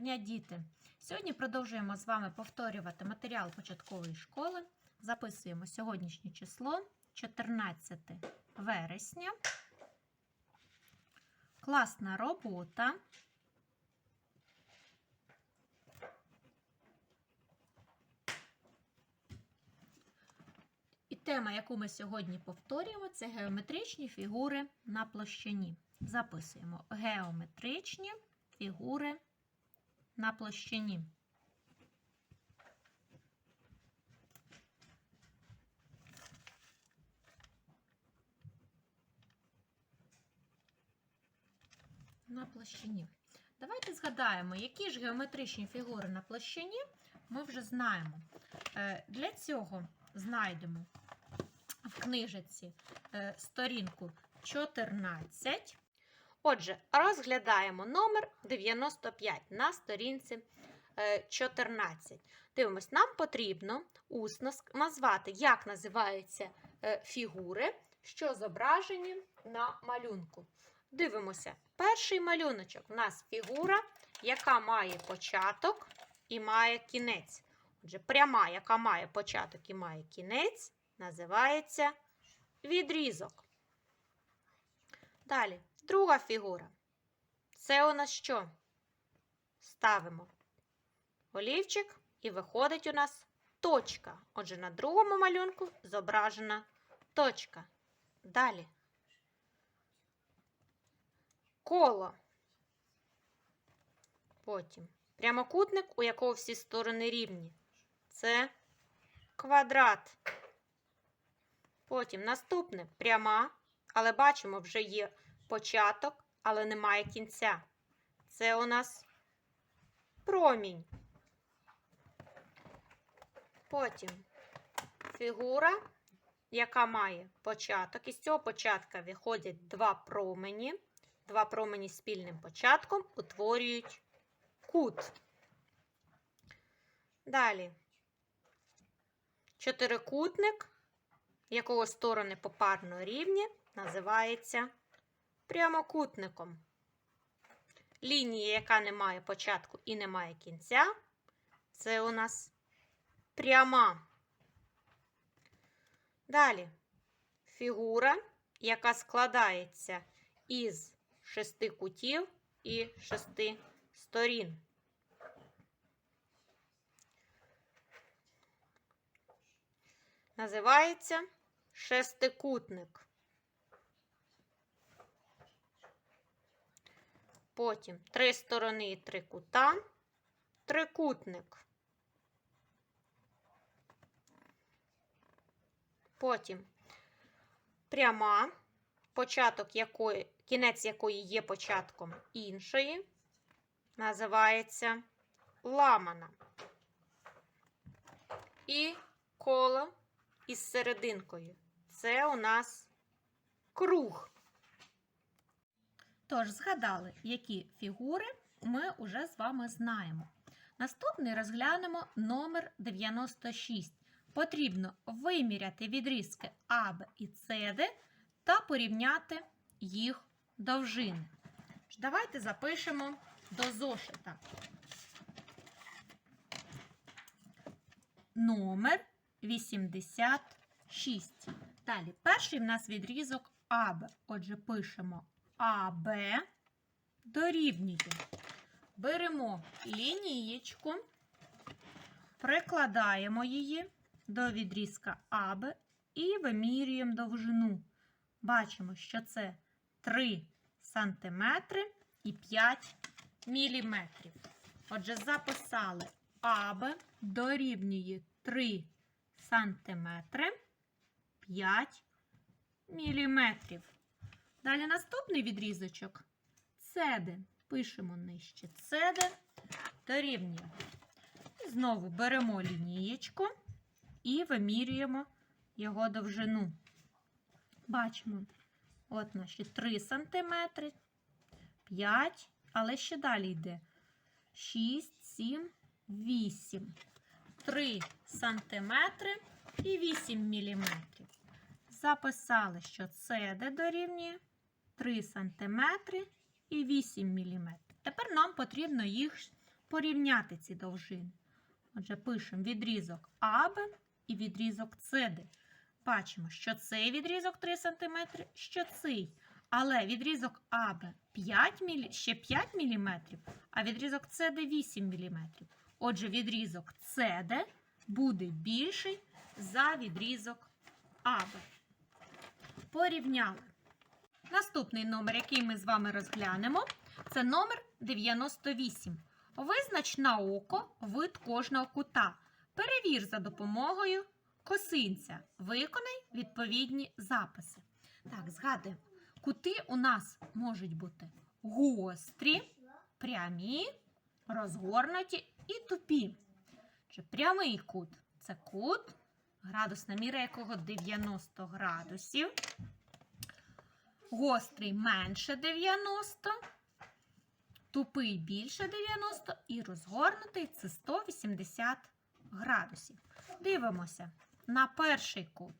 дня, діти! Сьогодні продовжуємо з вами повторювати матеріал початкової школи. Записуємо сьогоднішнє число 14 вересня. Класна робота. І тема, яку ми сьогодні повторюємо, це геометричні фігури на площині. Записуємо геометричні фігури на площині. На площині. Давайте згадаємо, які ж геометричні фігури на площині ми вже знаємо. Е, Для цього знайдемо в книжиці е, сторінку 14. Отже, розглядаємо номер 95 на сторінці е, 14. Дивимось, нам потрібно усно назвати, як називаються е, фігури, що зображені на малюнку. Дивимося, перший малюночок у нас фігура, яка має початок і має кінець. Отже, пряма, яка має початок і має кінець, називається відрізок. Далі, друга фігура. Це у нас що? Ставимо олівчик і виходить у нас точка. Отже, на другому малюнку зображена точка. Далі. Коло. Потім прямокутник, у якого всі сторони рівні. Це квадрат. Потім наступне пряма, але бачимо, вже є початок, але немає кінця. Це у нас промінь. Потім фігура, яка має початок. Із цього початка виходять два промені. Два промені спільним початком утворюють кут. Далі чотирикутник, якого сторони попарно рівні, називається прямокутником. Лінія, яка не має початку і не має кінця, це у нас пряма. Далі фігура, яка складається із шести кутів і шести сторін. Називається шестикутник. Потім три сторони і три кута, трикутник. Потім пряма, початок якої, кінець якої є початком іншої, називається ламана. І коло із серединкою. Це у нас круг. Тож, згадали, які фігури ми вже з вами знаємо. Наступний розглянемо номер 96. Потрібно виміряти відрізки АБ і СД та порівняти їх довжини. Давайте запишемо до зошита. Номер 86. Далі, перший в нас відрізок АБ. Отже, пишемо АБ дорівнює. Беремо лінієчку, прикладаємо її до відрізка АБ і вимірюємо довжину. Бачимо, що це 3 см і 5 мм. Отже, записали АБ дорівнює 3 см 5 мм. Далі наступний відрізочок CD. Пишемо нижче CD дорівнює. І знову беремо лінієчку і вимірюємо його довжину. Бачимо, от наші 3 см, 5, але ще далі йде 6, 7, 8. 3 см і 8 мм. Записали, що CD дорівнює 3 см і 8 мм. Тепер нам потрібно їх порівняти ці довжини. Отже, пишемо відрізок АБ і відрізок СД. Бачимо, що цей відрізок 3 см, що цей. Але відрізок АБ 5 мілі... ще 5 мм, а відрізок СД 8 мм. Отже, відрізок СД буде більший за відрізок АБ. Порівняли. Наступний номер, який ми з вами розглянемо, це номер 98. Визнач на око вид кожного кута. Перевір за допомогою косинця. Виконай відповідні записи. Так, згадуємо. Кути у нас можуть бути гострі, прямі, розгорнуті і тупі. Чи прямий кут це кут, градусна міра якого 90 градусів. Гострий менше 90, тупий більше 90 і розгорнутий це 180 градусів. Дивимося на перший кут.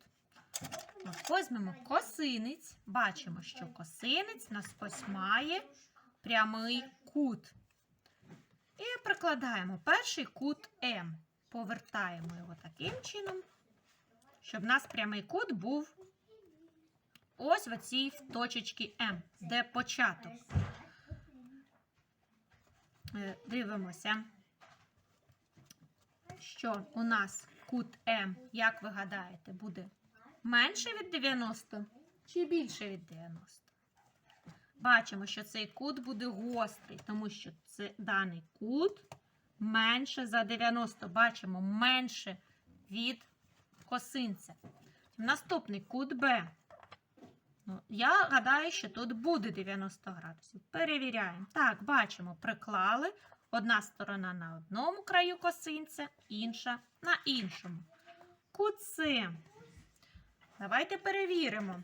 От Візьмемо косинець. Бачимо, що косинець нас ось має прямий кут. І прикладаємо перший кут М. Повертаємо його таким чином, щоб у нас прямий кут був ось в цій точці М, де початок. Е, Дивимося, що у нас кут М, як ви гадаєте, буде менше від 90 чи більше від 90? Бачимо, що цей кут буде гострий, тому що це даний кут менше за 90. Бачимо менше від косинця. Наступний кут Б. Ну, я гадаю, що тут буде 90 градусів. Перевіряємо. Так, бачимо, приклали. Одна сторона на одному краю косинця, інша на іншому. Кут. Давайте перевіримо.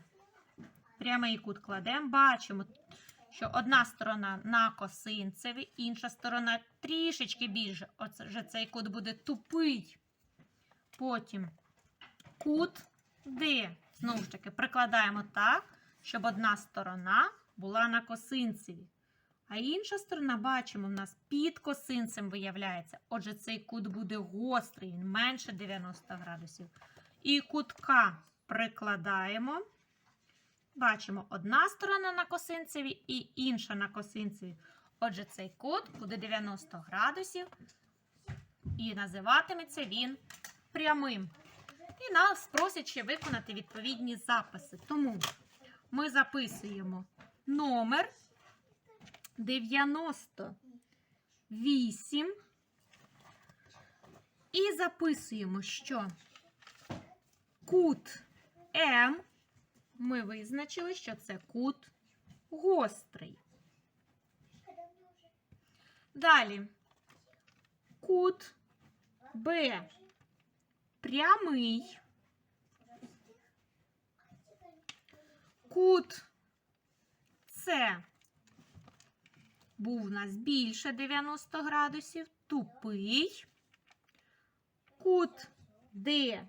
Прямий кут кладемо, бачимо, що одна сторона на косинцеві, інша сторона трішечки більше. Оце вже цей кут буде тупий. Потім кут Д. Знову ж таки, прикладаємо так, щоб одна сторона була на косинцеві. А інша сторона, бачимо, в нас під косинцем виявляється. Отже, цей кут буде гострий, менше 90 градусів. І кут К прикладаємо. Бачимо, одна сторона на косинцеві і інша на косинцеві. Отже, цей кут буде 90 градусів. І називатиметься він прямим. І нас просять ще виконати відповідні записи. Тому ми записуємо номер 98 і записуємо, що кут М ми визначили, що це кут гострий. Далі кут Б прямий. Кут С був у нас більше 90 градусів, тупий. Кут Д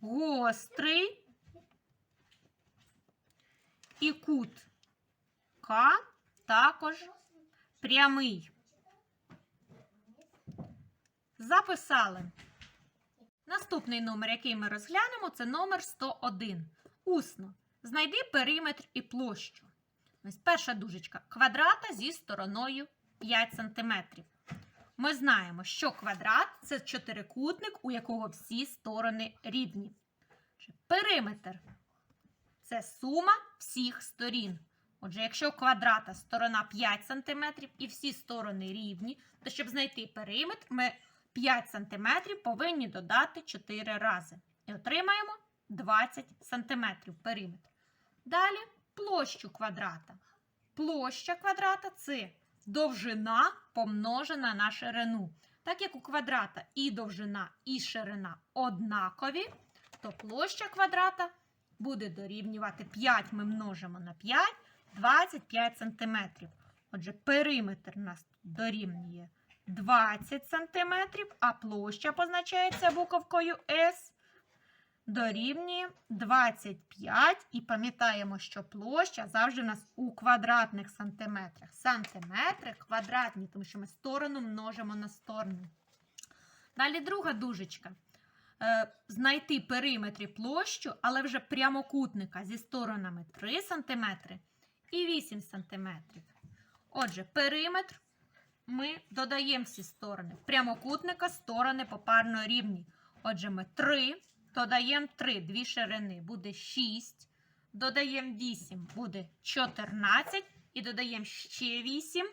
гострий. І кут К також прямий. Записали. Наступний номер, який ми розглянемо, це номер 101. Усно. Знайди периметр і площу. Ось перша дужечка. Квадрата зі стороною 5 см. Ми знаємо, що квадрат це чотирикутник, у якого всі сторони рівні. Периметр це сума всіх сторін. Отже, якщо квадрата сторона 5 см і всі сторони рівні, то щоб знайти периметр, ми 5 см повинні додати 4 рази. І отримаємо 20 см периметр. Далі площу квадрата. Площа квадрата це довжина помножена на ширину. Так як у квадрата і довжина, і ширина однакові, то площа квадрата буде дорівнювати 5 ми множимо на 5, 25 см. Отже, периметр у нас дорівнює 20 см, а площа позначається буковкою S дорівнює 25. І пам'ятаємо, що площа завжди у нас у квадратних сантиметрах. Сантиметри квадратні, тому що ми сторону множимо на сторону. Далі друга дужечка. Е, Знайти периметр площу, але вже прямокутника зі сторонами 3 см і 8 см. Отже, периметр ми додаємо всі сторони. Прямокутника сторони попарно рівні. Отже, ми 3, додаємо 3, дві ширини, буде 6. Додаємо 8, буде 14. І додаємо ще 8.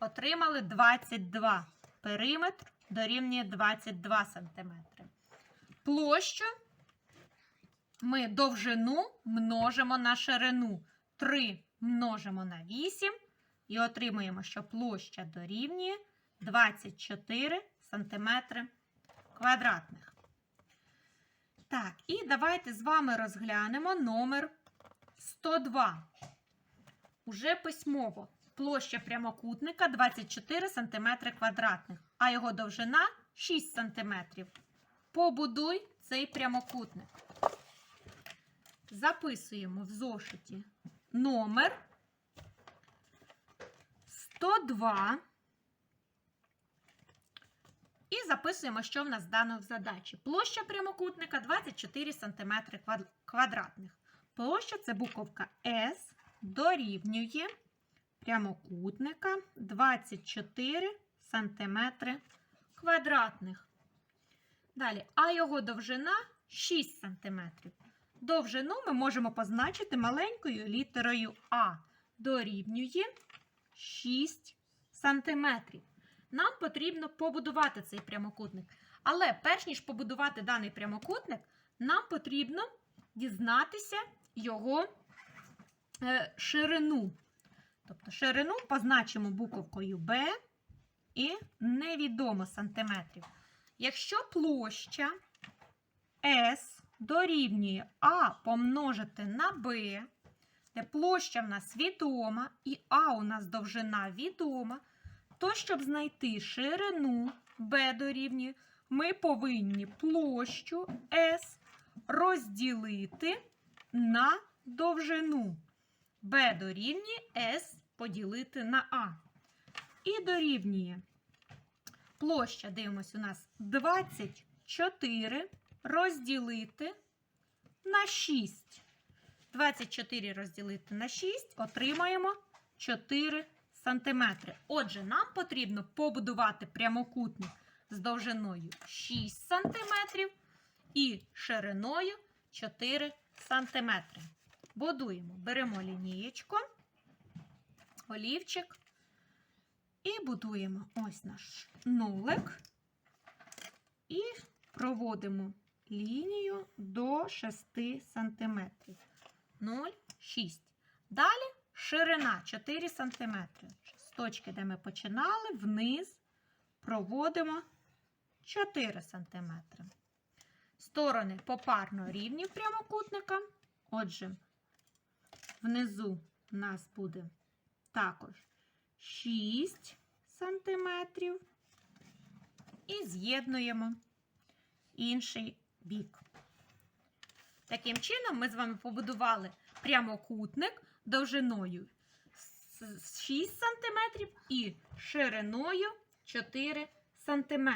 Отримали 22. Периметр дорівнює 22 см. Площу ми довжину множимо на ширину. 3 множимо на 8 і отримуємо, що площа дорівнює 24 см квадратних. Так, і давайте з вами розглянемо номер 102. Уже письмово. Площа прямокутника 24 см квадратних, а його довжина 6 см. Побудуй цей прямокутник. Записуємо в зошиті номер 102. І записуємо, що в нас дано в задачі. Площа прямокутника 24 см квадратних. Площа це буковка С дорівнює прямокутника 24 см квадратних. Далі, а його довжина 6 см. Довжину ми можемо позначити маленькою літерою А. Дорівнює 6 см. Нам потрібно побудувати цей прямокутник. Але перш ніж побудувати даний прямокутник, нам потрібно дізнатися його е, ширину. Тобто ширину позначимо буковкою Б і невідомо сантиметрів. Якщо площа S дорівнює А помножити на Б, де площа в нас відома і А у нас довжина відома, то щоб знайти ширину B дорівнює, ми повинні площу S розділити на довжину. B дорівнює S поділити на А. І дорівнює площа, дивимось, у нас 24 розділити на 6. 24 розділити на 6 отримаємо 4 см. Отже, нам потрібно побудувати прямокутник з довжиною 6 см і шириною 4 см. Будуємо, беремо лінієчку, олівчик і будуємо ось наш нулик і проводимо лінію до 6 см. 0,6. Далі ширина 4 см. З точки, де ми починали, вниз проводимо 4 см. Сторони попарно рівні прямокутника. Отже, внизу у нас буде також 6 сантиметрів. І з'єднуємо інший бік. Таким чином, ми з вами побудували прямокутник довжиною 6 см і шириною 4 см.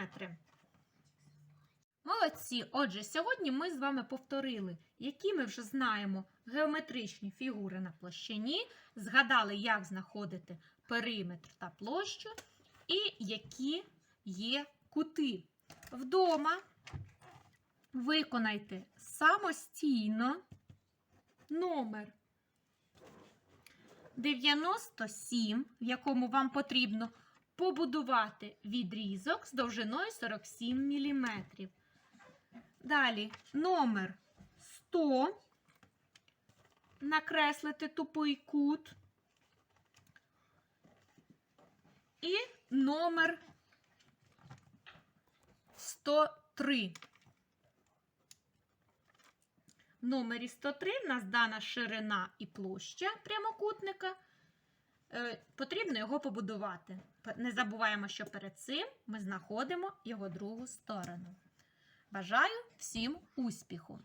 Молодці! Отже, сьогодні ми з вами повторили, які ми вже знаємо геометричні фігури на площині, згадали, як знаходити периметр та площу, і які є кути. Вдома виконайте самостійно номер 97, в якому вам потрібно побудувати відрізок з довжиною 47 мм. Далі номер 100, накреслити тупий кут. І номер 103. Номері 103 в нас дана ширина і площа прямокутника. Е, Потрібно його побудувати. Не забуваємо, що перед цим ми знаходимо його другу сторону. Бажаю всім успіху!